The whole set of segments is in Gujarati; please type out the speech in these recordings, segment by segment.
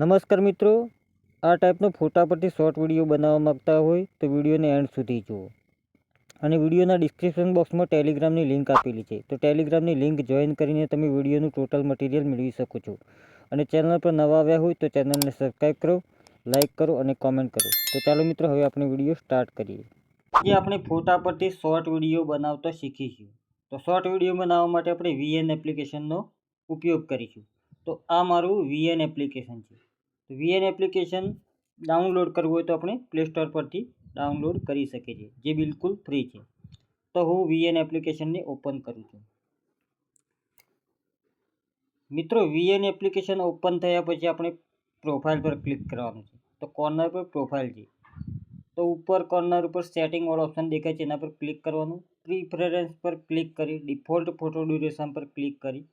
નમસ્કાર મિત્રો, આ ટાઈપનો ફોટા પરથી શોર્ટ વીડિયો બનાવવા માગતા હોય તો વિડીયોને એન્ડ સુધી જુઓ. અને વિડીયોના ડિસ્ક્રિપ્શન બોક્સમાં ટેલિગ્રામની લિંક આપેલી છે. તો ટેલિગ્રામની લિંક જોઈન કરીને તમે વિડીયોનું ટોટલ મટીરિયલ મેળવી શકો છો. અને ચેનલ પર નવા આવ્યા હોય તો ચેનલને સબસ્ક્રાઈબ કરો લાઈક કરો અને કોમેન્ટ કરો. તો ચાલો મિત્રો, હવે આપણે વીડિયો સ્ટાર્ટ કરીએ. એ આપણે ફોટા પરથી શોર્ટ વીડિયો બનાવતા શીખીશું. તો શોર્ટ વીડિયો બનાવવા માટે આપણે વીએન એપ્લિકેશનનો ઉપયોગ કરીશું. તો આ મારું વીએન એપ્લિકેશન છે. તો વીએન એપ્લિકેશન ડાઉનલોડ કરવું હોય તો આપણે પ્લે સ્ટોર પરથી ડાઉનલોડ કરી શકીએ છીએ, જે બિલકુલ ફ્રી છે. તો હું વીએન એપ્લિકેશનને ઓપન કરું છું. મિત્રો વીએન એપ્લિકેશન ઓપન થયા પછી આપણે પ્રોફાઇલ પર ક્લિક કરવાનું છે. તો કોર્નર પર પ્રોફાઇલ છે. તો ઉપર કોર્નર ઉપર સેટિંગ વાળો ઓપ્શન દેખાય છે, એના પર ક્લિક કરવાનું. પ્રીફરન્સ પર ક્લિક કરી ડિફોલ્ટ ફોટો ડ્યુરેશન પર ક્લિક કરી.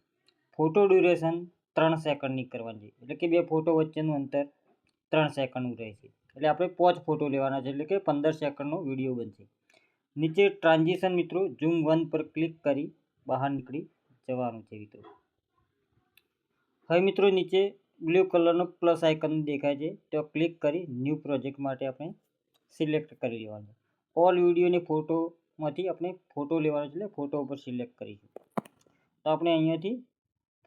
ફોટો ડ્યુરેશન ત્રણ સેકન્ડની કરવાની. છે એટલે કે બે ફોટો વચ્ચેનું અંતર ત્રણ સેકન્ડનું રહે છે એટલે આપણે પાંચ ફોટો લેવાના છે, એટલે કે પંદર સેકન્ડનો વીડિયો બનશે. નીચે ટ્રાન્ઝિશન મિત્રો ઝૂમ વન પર ક્લિક કરી બહાર નીકળી જવાનું છે મિત્રો. હવે મિત્રો નીચે બ્લુ કલરનો પ્લસ આઇકન દેખાય છે, તો ક્લિક કરી ન્યૂ પ્રોજેક્ટ માટે આપણે સિલેક્ટ કરી લેવાનું ઓલ વિડીયોની ફોટોમાંથી આપણે ફોટો લેવાનો છે, એટલે ફોટો ઉપર સિલેક્ટ કરીશું. તો આપણે અહીંયાથી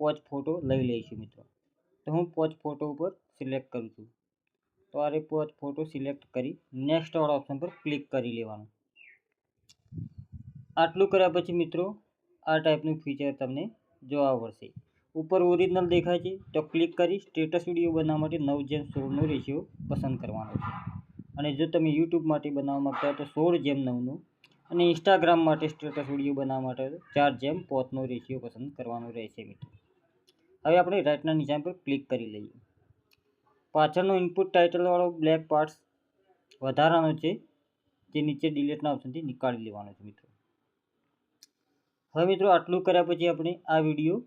પાંચ ફોટો લઈ લઈશું મિત્રો. તો હું પાંચ ફોટો ઉપર સિલેક્ટ કરું છું. તો આ પાંચ ફોટો સિલેક્ટ કરી નેક્સ્ટ વાળા ઓપ્શન પર ક્લિક કરી લેવાનું. આટલું કર્યા પછી મિત્રો આ ટાઈપનું ફીચર તમને જોવા મળશે. ઉપર ઓરિજિનલ દેખાય છે, તો ક્લિક કરી સ્ટેટસ વીડિયો બનાવવા માટે નવ જેમ સોળનો રેશિયો પસંદ કરવાનો છે. અને જો તમે યુટ્યુબ માટે બનાવવા માગતા હો તો સોળ જેમ નવનું અને ઇન્સ્ટાગ્રામ માટે સ્ટેટસ વીડિયો બનાવવા માટે ચાર જેમ પોતનો રેશિયો પસંદ કરવાનો રહેશે મિત્રો. હવે આપણે રાઇટના નિશાન પર ક્લિક કરી લઈએ. પાછળનો ઇનપુટ ટાઇટલવાળો બ્લેક પાર્ટ્સ વધારાનો છે, જે નીચે ડિલેટના ઓપ્શનથી નીકાળી લેવાનો છે મિત્રો. હવે મિત્રો આટલું કર્યા પછી આપણે આ વીડિયો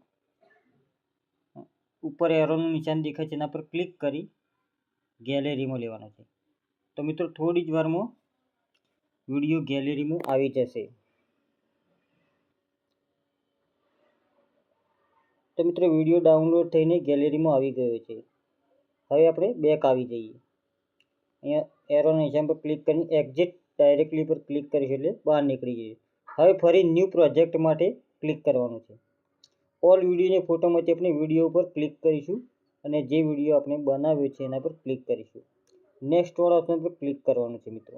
ઉપર એરોનું નિશાન દેખાય છે, એના પર ક્લિક કરી ગેલેરીમાં લેવાનો છે. તો મિત્રો થોડી જ વારમાં વીડિયો ગેલેરીમાં આવી જશે. તો મિત્રો વીડિયો ડાઉનલોડ થઈને ગેલેરીમાં આવી ગયો છે. હવે આપણે બેક આવી જઈએ. અહીંયા એરો નિશાન પર ક્લિક કરીને એક્ઝિટ ડાયરેક્ટલી પર ક્લિક કરીશું એટલે બહાર નીકળી જઈએ. હવે ફરી ન્યૂ પ્રોજેક્ટ માટે ક્લિક કરવાનું છે. ઓલ વિડીયોને ફોટોમાંથી આપણે વીડિયો ઉપર ક્લિક કરીશું અને જે વીડિયો આપણે બનાવ્યો છે એના પર ક્લિક કરીશું. નેક્સ્ટ ઓલ ઓપ્શન પર ક્લિક કરવાનું છે મિત્રો.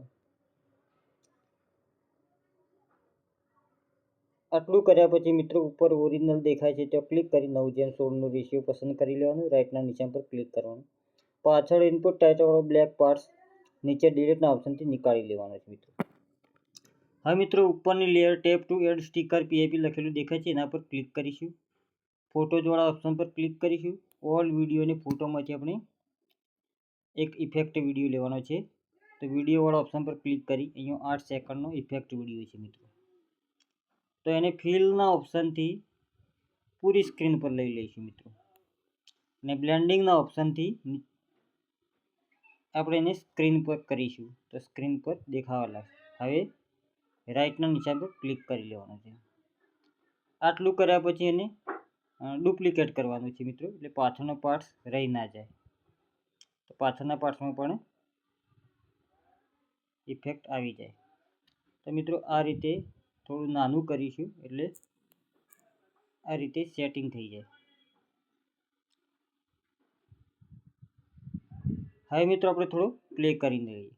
આટલું કર્યા પછી મિત્રો ઉપર ઓરિજિનલ દેખાય છે, તો ક્લિક કરી નવ જેમ સોળનું રેશિયો પસંદ કરી લેવાનું રાઇટના નિશાન પર ક્લિક કરવાનું. પાછળ ઇનપુટ ટાઇટલવાળો બ્લેક પાર્ટ્સ નીચે ડિલેટના ઓપ્શનથી નીકાળી લેવાનો છે મિત્રો. હવે મિત્રો ઉપરની layer tap to add sticker PIP લખેલું દેખાય છે, એના પર ક્લિક કરીશું. ફોટોજવાળા ઓપ્શન પર ક્લિક કરીશું. ઓલ વિડીયોને ફોટોમાંથી આપણે એક ઇફેક્ટ વીડિયો લેવાનો છે. તો વિડીયોવાળા ઓપ્શન પર ક્લિક કરી, અહીંયા આઠ સેકન્ડનો ઇફેક્ટ વીડિયો છે મિત્રો. તો એને ફિલના ઓપ્શનથી પૂરી સ્ક્રીન પર લઈ લઈશું મિત્રો. અને બ્લેન્ડિંગના ઓપ્શનથી આપણે એને સ્ક્રીન પર કરીશું. તો સ્ક્રીન પર દેખાવા લાગશે. હવે રાઇટના નિશાન પર ક્લિક કરી લેવાનું છે. આટલું કર્યા પછી એને ડુપ્લિકેટ કરવાનું છે મિત્રો. એટલે પાછળનો પાર્ટ્સ રહી ના જાય. તો પાછળના પાર્ટ્સમાં પણ ઇફેક્ટ આવી જાય. તો મિત્રો આ રીતે થોડું નાનું કરીશું એટલે આ રીતે સેટિંગ થઈ જાય. હવે મિત્રો આપણે થોડો પ્લે કરી દઈએ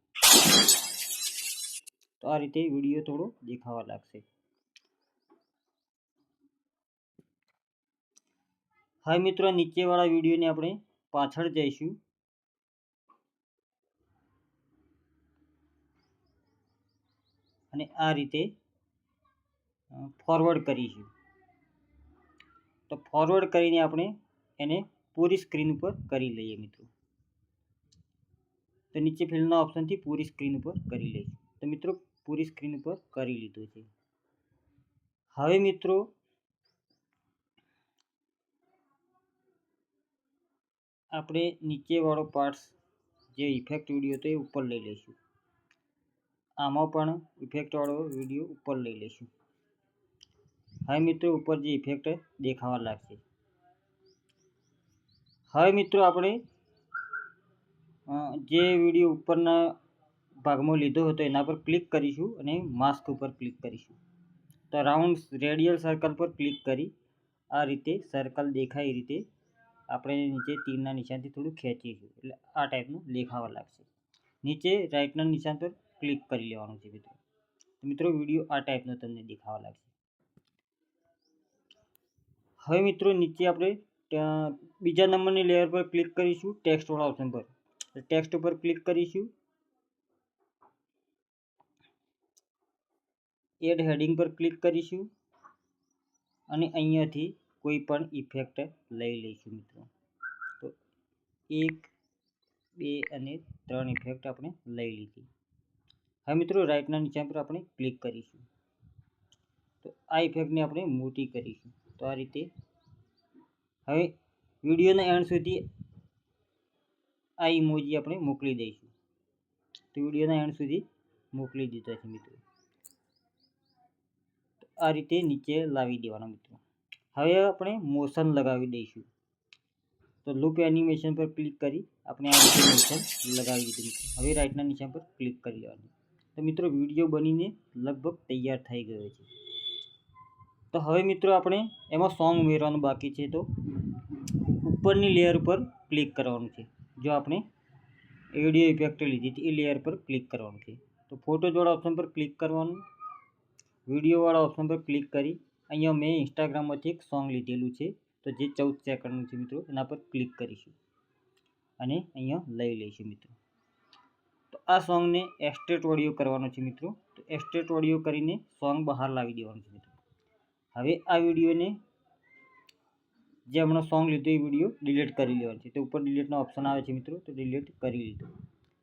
તો આ રીતે વીડિયો થોડો દેખાવા લાગશે. હવે મિત્રો નીચેવાળા વિડીયોને આપણે પાછળ જઈશું. અને આ રીતે ફોરવર્ડ કરીશું તો ફોરવર્ડ કરીને આપણે એને પૂરી સ્ક્રીન ઉપર કરી લઈએ મિત્રો. તો નીચે ફિલ્ડના ઓપ્શનથી પૂરી સ્ક્રીન ઉપર કરી લઈશું તો મિત્રો પૂરી સ્ક્રીન ઉપર કરી લીધું છે. હવે મિત્રો આપણે નીચેવાળો પાર્ટ્સ જે ઇફેક્ટ વીડિયો હતો એ ઉપર લઈ લઈશું. આમાં પણ ઇફેક્ટવાળો વીડિયો ઉપર લઈ લઈશું. હવે મિત્રો ઉપર જે ઇફેક્ટ દેખાવા લાગશે. હવે મિત્રો આપણે જે વીડિયો ઉપરના ભાગમાં લીધો હતો એના પર ક્લિક કરીશું અને માસ્ક ઉપર ક્લિક કરીશું. તો રાઉન્ડ રેડિયલ સર્કલ પર ક્લિક કરી આ રીતે સર્કલ દેખાય એ રીતે આપણે નીચે તીરના નિશાનથી થોડું ખેંચીશું. એટલે આ ટાઈપનું દેખાવા લાગશે. નીચે રાઇટના નિશાન પર ક્લિક કરી લેવાનું છે મિત્રો. મિત્રો વીડિયો આ ટાઈપનો તમને દેખાવા લાગશે. હવે મિત્રો નીચે આપણે બીજા નંબરની લેયર પર ક્લિક કરીશું ટેક્સ્ટવાળા ઓપ્શન પર. ટેક્સ્ટ ઉપર ક્લિક કરીશું. એડ હેડિંગ પર ક્લિક કરીશું. અને અહીંયાથી કોઈ પણ ઇફેક્ટ લઈ લઈશું મિત્રો. તો એક, બે અને ત્રણ ઇફેક્ટ આપણે લઈ લીધી. હવે મિત્રો રાઇટના નીચે પર આપણે ક્લિક કરીશું. તો આ ઇફેક્ટને આપણે મોટી કરીશું. તો આ રીતે. હવે વિડીયોના એન્ડ સુધી આ ઇમોજી આપણે મોકલી દઈશું. તો વિડીયોના એન્ડ સુધી મોકલી દીધા છે મિત્રો. આ રીતે નીચે લાવી દેવાના મિત્રો. હવે આપણે મોશન લગાવી દઈશું. તો લૂપ એનિમેશન પર ક્લિક કરી આપણે આ રીતે મોશન લગાવી દીધું મિત્રો હવે રાઇટના નિશાન પર ક્લિક કરી લેવાનું. તો મિત્રો, વીડિયો બનીને લગભગ તૈયાર થઈ ગયો છે. તો હવે મિત્રો આપણે એમાં સોંગ ઉમેરવાનું બાકી છે તો ઉપરની લેયર પર ક્લિક કરવાનું છે. જો આપણે વીડિયો ઇફેક્ટ લીધી હતી એ લેયર પર ક્લિક કરવાનું છે. તો ફોટોજવાળા ઓપ્શન પર ક્લિક કરવાનું. વિડીયોવાળા ઓપ્શન પર ક્લિક કરી. અહીંયા મેં ઇન્સ્ટાગ્રામમાંથી એક સોંગ લીધેલું છે. તો જે ચૌદ સેકન્ડનું છે મિત્રો, એના પર ક્લિક કરીશું. અને અહીંયા લઈ લઈશું મિત્રો. તો આ સોંગને એસ્ટેટ ઓડિયો કરવાનો છે મિત્રો. તો એસ્ટેટ ઓડિયો કરીને સોંગ બહાર લાવી દેવાનું છે મિત્રો. હવે આ વિડીયોને જે હમણાં સોંગ લીધું એ વીડિયો ડિલીટ કરી લેવાનો છે. તો ઉપર ડિલીટનો ઓપ્શન આવે છે મિત્રો, તો ડિલીટ કરી લીધું.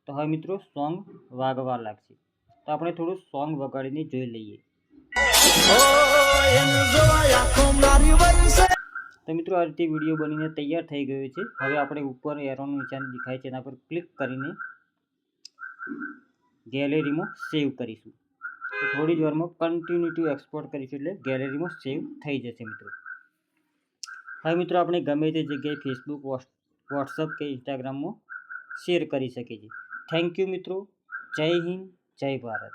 તો હવે મિત્રો સોંગ વાગવા લાગશે. તો આપણે થોડું સોંગ વગાડીને જોઈ લઈએ. તો મિત્રો આ રીતે વીડિયો બનીને તૈયાર થઈ ગયો છે. હવે આપણે ઉપર એરોનું નિશાન દેખાય છે. એના પર ક્લિક કરીને ગેલેરીમાં સેવ કરીશું. તો થોડી જ વારમાં કન્ટિન્યુટી એક્સપોર્ટ કરીશું એટલે ગેલેરીમાં સેવ થઈ જશે મિત્રો. હવે મિત્રો આપણે ગમે તે જગ્યાએ ફેસબુક વોટ્સઅપ કે ઇન્સ્ટાગ્રામમાં શેર કરી શકીએ છીએ. થેન્ક યુ મિત્રો. જય હિન્દ, જય ભારત.